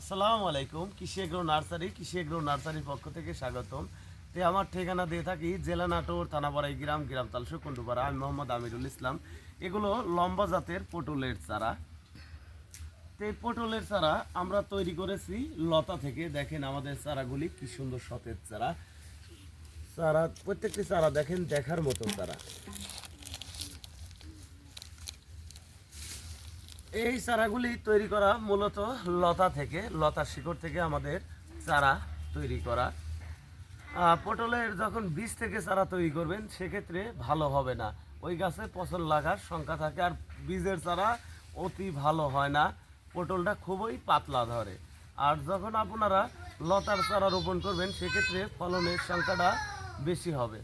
আসসালামু আলাইকুম, কৃষি এগ্রো নার্সারি, কৃষি এগ্রো নার্সারির পক্ষ থেকে স্বাগতম। তে আমার ঠিকানা দিয়ে থাকি জেলা নাটোর থানাপাড়াই গ্রাম গ্রাম তালসু কুন্ডুপাড়া আমি মোহাম্মদ আমিরুল ইসলাম। এগুলো লম্বা জাতের পটলের চারা। তো পটলের চারা আমরা তৈরি করেছি লতা থেকে। দেখেন আমাদের চারাগুলি কি সুন্দর সতেজ চারা। চারা, প্রত্যেকটি চারা দেখেন দেখার মতো চারা। এই চারাগুলি তৈরি করা মূলত লতা থেকে, লতার শিকড় থেকে আমাদের চারা তৈরি করা। পটলের যখন বীজ থেকে চারা তৈরি করবেন, সেক্ষেত্রে ভালো হবে না। ওই গাছে পচন লাগার সংখ্যা থাকে আর বীজের চারা অতি ভালো হয় না। পটলটা খুবই পাতলা ধরে। আর যখন আপনারা লতার চারা রোপণ করবেন, সেক্ষেত্রে ফলনের সংখ্যাটা বেশি হবে।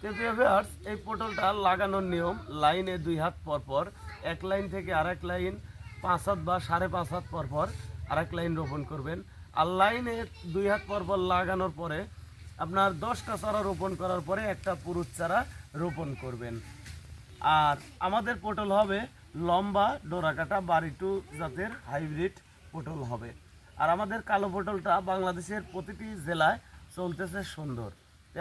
তো এই পটলটা লাগানোর নিয়ম, লাইনে দুই হাত পর পর এক লাইন থেকে আরেক লাইন, পাঁচ হাত বা সাড়ে পাঁচ হাত পর পর আরেক লাইন রোপণ করবেন। আর লাইনে দুই হাত পর পর লাগানোর পরে আপনার দশটা চারা রোপণ করার পরে একটা পুরুষ চারা রোপণ করবেন। আর আমাদের পটল হবে লম্বা, ডোরাকাটা বাড়িটু জাতের হাইব্রিড পটল হবে। আর আমাদের কালো পটলটা বাংলাদেশের প্রতিটি জেলায় চলতেছে সুন্দর।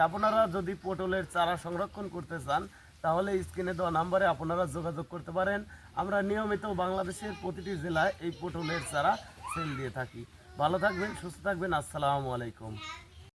আপনারা যদি পটলের চারা সংরক্ষণ করতে চান তাহলে স্ক্রিনে দেওয়া নাম্বারে আপনারা যোগাযোগ করতে পারেন। আমরা নিয়মিত বাংলাদেশের প্রতিটি জেলায় এই পটলের চারা সেল দিয়ে থাকি। ভালো থাকবেন, সুস্থ থাকবেন, আসসালামু আলাইকুম।